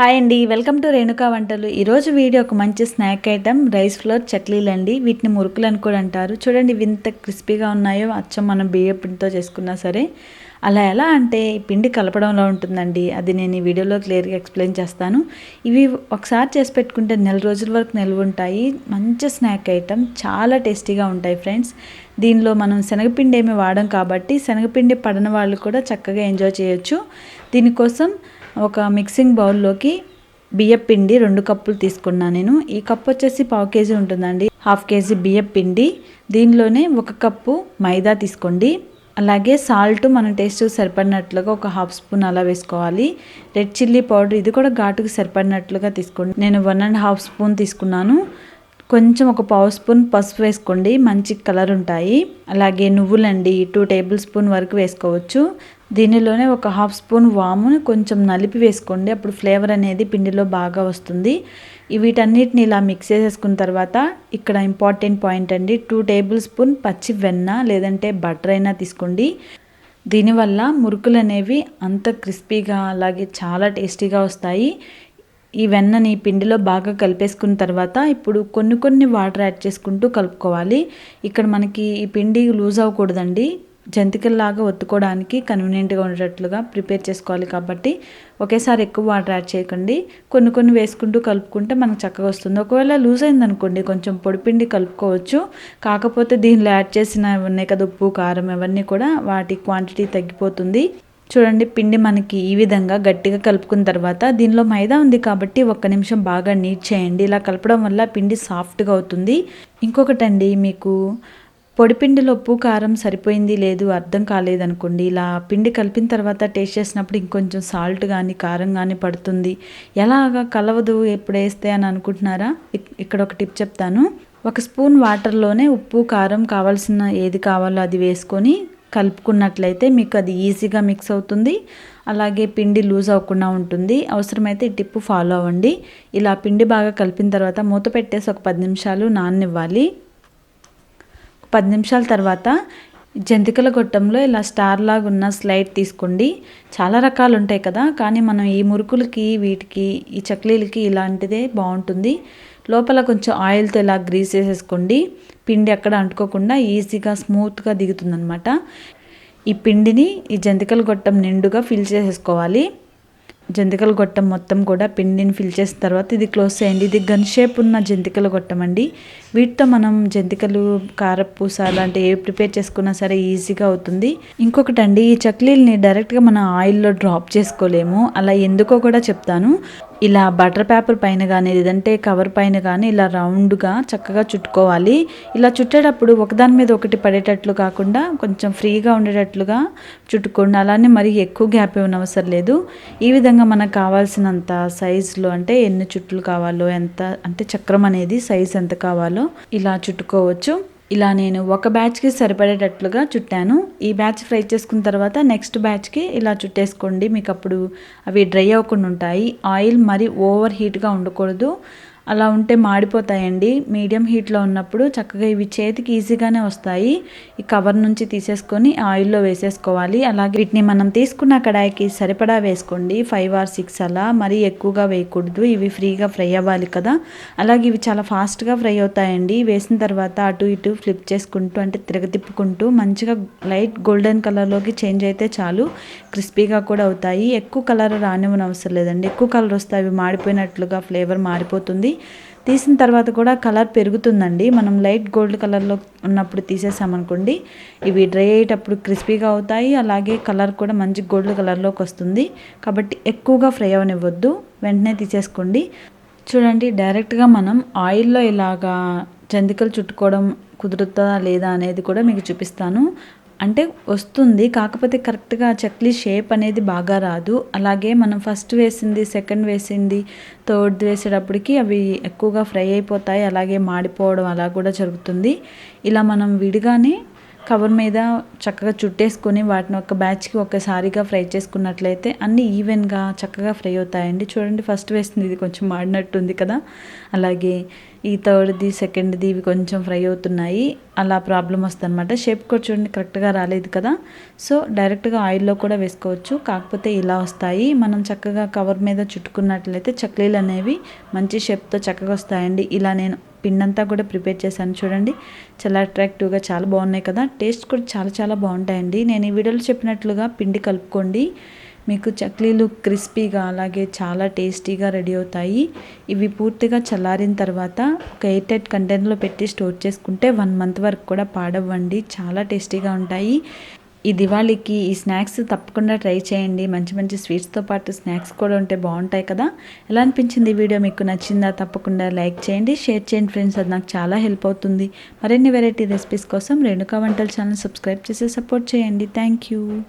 Hi అండి welcome to Renuka వంటలు. ఈరోజు వీడియో ఒక మంచి స్నాక్ ఐటమ్ రైస్ ఫ్లోర్ చట్లీలు అండి. వీటిని మురుకులు అని కూడా అంటారు. చూడండి వింత ఇంత క్రిస్పీగా ఉన్నాయో అచ్చం మనం బియ్య పిండితో చేసుకున్నా సరే. అలా ఎలా అంటే ఈ పిండి కలపడంలో ఉంటుందండి. అది నేను ఈ వీడియోలో క్లియర్గా ఎక్స్ప్లెయిన్ చేస్తాను. ఇవి ఒకసారి చేసి పెట్టుకుంటే నెల రోజుల వరకు నిల్వ ఉంటాయి. మంచి స్నాక్ ఐటమ్ చాలా టేస్టీగా ఉంటాయి ఫ్రెండ్స్. దీనిలో మనం శనగపిండి ఏమి వాడం కాబట్టి శనగపిండి పడని వాళ్ళు కూడా చక్కగా ఎంజాయ్ చేయొచ్చు. దీనికోసం ఒక మిక్సింగ్ బౌల్లోకి బియ్యం పిండి రెండు కప్పులు తీసుకున్నా నేను. ఈ కప్ వచ్చేసి పావు కేజీ ఉంటుందండి. హాఫ్ కేజీ బియ్యం పిండి. దీనిలోనే ఒక కప్పు మైదా తీసుకోండి. అలాగే సాల్ట్ మన టేస్ట్ సరిపడినట్లుగా ఒక హాఫ్ స్పూన్ అలా వేసుకోవాలి. రెడ్ చిల్లీ పౌడర్ ఇది కూడా ఘాటుకు సరిపడినట్లుగా తీసుకోండి. నేను వన్ అండ్ హాఫ్ స్పూన్ తీసుకున్నాను. కొంచెం ఒక పావు స్పూన్ పసుపు వేసుకోండి. మంచి కలర్ ఉంటాయి. అలాగే నువ్వులండి టూ టేబుల్ స్పూన్ వరకు వేసుకోవచ్చు. దీనిలోనే ఒక హాఫ్ స్పూన్ వామును కొంచెం నలిపి వేసుకోండి. అప్పుడు ఫ్లేవర్ అనేది పిండిలో బాగా వస్తుంది. వీటన్నిటిని ఇలా మిక్స్ చేసేసుకున్న తర్వాత ఇక్కడ ఇంపార్టెంట్ పాయింట్ అండి టూ టేబుల్ స్పూన్ పచ్చి వెన్న లేదంటే బటర్ అయినా తీసుకోండి. దీనివల్ల మురుకులు అనేవి అంత క్రిస్పీగా అలాగే చాలా టేస్టీగా వస్తాయి. ఈ వెన్నని పిండిలో బాగా కలిపేసుకున్న తర్వాత ఇప్పుడు కొన్ని కొన్ని వాటర్ యాడ్ చేసుకుంటూ కలుపుకోవాలి. ఇక్కడ మనకి ఈ పిండి లూజ్ అవ్వకూడదండి. జంతికల్లాగా ఒత్తుకోవడానికి కన్వీనియంట్గా ఉండేటట్లుగా ప్రిపేర్ చేసుకోవాలి కాబట్టి ఒకేసారి ఎక్కువ వాటర్ యాడ్ చేయకండి. కొన్ని కొన్ని వేసుకుంటూ కలుపుకుంటే మనకు చక్కగా వస్తుంది. ఒకవేళ లూజ్ అయిందనుకోండి కొంచెం పొడిపిండి కలుపుకోవచ్చు. కాకపోతే దీనిలో యాడ్ చేసిన ఉన్నాయి కదా ఉప్పు కారం అవన్నీ కూడా వాటి క్వాంటిటీ తగ్గిపోతుంది. చూడండి పిండి మనకి ఈ విధంగా గట్టిగా కలుపుకున్న తర్వాత దీనిలో మైదా ఉంది కాబట్టి ఒక్క నిమిషం బాగా నీట్ చేయండి. ఇలా కలపడం వల్ల పిండి సాఫ్ట్గా అవుతుంది. ఇంకొకటండి మీకు పొడిపిండిలో ఉప్పు కారం సరిపోయింది లేదు అర్థం కాలేదనుకోండి. ఇలా పిండి కలిపిన తర్వాత టేస్ట్ చేసినప్పుడు ఇంకొంచెం సాల్ట్ కానీ కారం కానీ పడుతుంది. ఎలాగా కలవదు ఎప్పుడు వేస్తే అని అనుకుంటున్నారా? ఇక్కడ ఒక టిప్ చెప్తాను. ఒక స్పూన్ వాటర్లోనే ఉప్పు కారం కావాల్సిన ఏది కావాలో అది వేసుకొని కలుపుకున్నట్లయితే మీకు అది ఈజీగా మిక్స్ అవుతుంది. అలాగే పిండి లూజ్ అవ్వకుండా ఉంటుంది. అవసరమైతే ఈ టిప్పు ఫాలో అవ్వండి. ఇలా పిండి బాగా కలిపిన తర్వాత మూత పెట్టేసి ఒక పది నిమిషాలు నాననివ్వాలి. పది నిమిషాల తర్వాత జంతికల గొట్టంలో ఇలా స్టార్ లాగా ఉన్న స్లైడ్ తీసుకోండి. చాలా రకాలు ఉంటాయి కదా కానీ మనం ఈ మురుకులకి వీటికి ఈ చక్లీలకి ఇలాంటిదే బాగుంటుంది. లోపల కొంచెం ఆయిల్తో ఇలా గ్రీస్ చేసేసుకోండి. పిండి అక్కడ అంటుకోకుండా ఈజీగా స్మూత్గా దిగుతుందనమాట ఈ పిండిని ఈ జంతికల గొట్టం నిండుగా ఫిల్ చేసేసుకోవాలి. జంతికల గొట్టం మొత్తం కూడా పిండిని ఫిల్ చేసిన తర్వాత ఇది క్లోజ్ చేయండి. ఇది గన్ షేప్ ఉన్న జంతికల గొట్టం అండి. వీటితో మనం జంతికలు కారపూస అలాంటి ఏ ప్రిపేర్ చేసుకున్నా సరే ఈజీగా అవుతుంది. ఇంకొకటి అండి ఈ చక్లీల్ని డైరెక్ట్గా మన ఆయిల్లో డ్రాప్ చేసుకోలేము. అలా ఎందుకో కూడా చెప్తాను. ఇలా బటర్ పేపర్ పైన కానీ లేదంటే కవర్ పైన కానీ ఇలా రౌండ్గా చక్కగా చుట్టుకోవాలి. ఇలా చుట్టేటప్పుడు ఒకదాని మీద ఒకటి పడేటట్లు కాకుండా కొంచెం ఫ్రీగా ఉండేటట్లుగా చుట్టుకోండి. అలానే మరి ఎక్కువ గ్యాప్ ఇవ్వనవసరం అవసరం లేదు. ఈ విధంగా మనకు కావాల్సినంత సైజులో అంటే ఎన్ని చుట్లు కావాలో ఎంత అంటే చక్రం అనేది సైజ్ ఎంత కావాలో ఇలా చుట్టుకోవచ్చు. ఇలా నేను ఒక బ్యాచ్కి సరిపడేటట్లుగా చుట్టాను. ఈ బ్యాచ్ ఫ్రై చేసుకున్న తర్వాత నెక్స్ట్ బ్యాచ్కి ఇలా చుట్టేసుకోండి. మీకు అప్పుడు అవి డ్రై అవ్వకుండా ఉంటాయి. ఆయిల్ మరి ఓవర్ హీట్గా ఉండకూడదు. అలా ఉంటే మాడిపోతాయండి. మీడియం హీట్లో ఉన్నప్పుడు చక్కగా ఇవి చేతికి ఈజీగానే వస్తాయి. ఈ కవర్ నుంచి తీసేసుకొని ఆయిల్లో వేసేసుకోవాలి. అలాగే వీటిని మనం తీసుకున్న కడాయికి సరిపడా వేసుకోండి. ఫైవ్ ఆర్ సిక్స్ అలా మరీ ఎక్కువగా వేయకూడదు. ఇవి ఫ్రీగా ఫ్రై అవ్వాలి కదా. అలాగే ఇవి చాలా ఫాస్ట్గా ఫ్రై అవుతాయండి. వేసిన తర్వాత అటు ఇటు ఫ్లిప్ చేసుకుంటూ అంటే తిరగతిప్పుకుంటూ మంచిగా లైట్ గోల్డెన్ కలర్లోకి చేంజ్ అయితే చాలు. క్రిస్పీగా కూడా అవుతాయి. ఎక్కువ కలర్ రానివ్వని అవసరం లేదండి. ఎక్కువ కలర్ వస్తే అవి మాడిపోయినట్లుగా ఫ్లేవర్ మారిపోతుంది. తీసిన తర్వాత కూడా కలర్ పెరుగుతుందండి. మనం లైట్ గోల్డ్ కలర్లో ఉన్నప్పుడు తీసేసామనుకోండి ఇవి డ్రై అయ్యేటప్పుడు క్రిస్పీగా అవుతాయి. అలాగే కలర్ కూడా మంచి గోల్డ్ కలర్లోకి వస్తుంది. కాబట్టి ఎక్కువగా ఫ్రై అవనివ్వద్దు. వెంటనే తీసేసుకోండి. చూడండి డైరెక్ట్గా మనం ఆయిల్లో ఇలాగా జంతికలు చుట్టుకోవడం కుదురుతుందా లేదా అనేది కూడా మీకు చూపిస్తాను. అంటే వస్తుంది. కాకపోతే కరెక్ట్గా చక్లీ షేప్ అనేది బాగా రాదు. అలాగే మనం ఫస్ట్ వేసింది సెకండ్ వేసింది థర్డ్ వేసేటప్పటికి అవి ఎక్కువగా ఫ్రై అయిపోతాయి. అలాగే మాడిపోవడం అలా కూడా జరుగుతుంది. ఇలా మనం విడిగానే కవర్ మీద చక్కగా చుట్టేసుకొని వాటిని ఒక బ్యాచ్కి ఒకసారిగా ఫ్రై చేసుకున్నట్లయితే అన్నీ ఈవెన్గా చక్కగా ఫ్రై అవుతాయండి. చూడండి ఫస్ట్ వేస్తుంది ఇది కొంచెం మాడినట్టుంది కదా. అలాగే ఈ థర్డ్ది సెకండ్ది ఇవి కొంచెం ఫ్రై అవుతున్నాయి. అలా ప్రాబ్లం వస్తుందన్నమాట. షేప్ కూడా చూడండి కరెక్ట్గా రాలేదు కదా. సో డైరెక్ట్గా ఆయిల్లో కూడా వేసుకోవచ్చు. కాకపోతే ఇలా వస్తాయి. మనం చక్కగా కవర్ మీద చుట్టుకున్నట్లయితే చక్లీలు అనేవి మంచి షేప్తో చక్కగా వస్తాయండి. ఇలా నేను పిండంతా కూడా ప్రిపేర్ చేశాను చూడండి. చాలా అట్రాక్టివ్గా చాలా బాగున్నాయి కదా. టేస్ట్ కూడా చాలా చాలా బాగుంటాయండి. నేను ఈ వీడియోలో చెప్పినట్లుగా పిండి కలుపుకోండి. మీకు చక్లీలు క్రిస్పీగా అలాగే చాలా టేస్టీగా రెడీ అవుతాయి. ఇవి పూర్తిగా చల్లారిన తర్వాత ఒక ఎయిట్ ఎయిట్ కంటైనర్లో పెట్టి స్టోర్ చేసుకుంటే వన్ మంత్ వరకు కూడా పాడవ్వండి. చాలా టేస్టీగా ఉంటాయి. ఈ దివాళీకి ఈ స్నాక్స్ తప్పకుండా ట్రై చేయండి. మంచి మంచి స్వీట్స్తో పాటు స్నాక్స్ కూడా ఉంటే బాగుంటాయి కదా. ఎలా అనిపించింది వీడియో? మీకు నచ్చిందా? తప్పకుండా లైక్ చేయండి షేర్ చేయండి ఫ్రెండ్స్. అది నాకు చాలా హెల్ప్ అవుతుంది. మరిన్ని వెరైటీ రెసిపీస్ కోసం రేణుకా వంటల ఛానల్ సబ్స్క్రైబ్ చేసి సపోర్ట్ చేయండి. Thank you.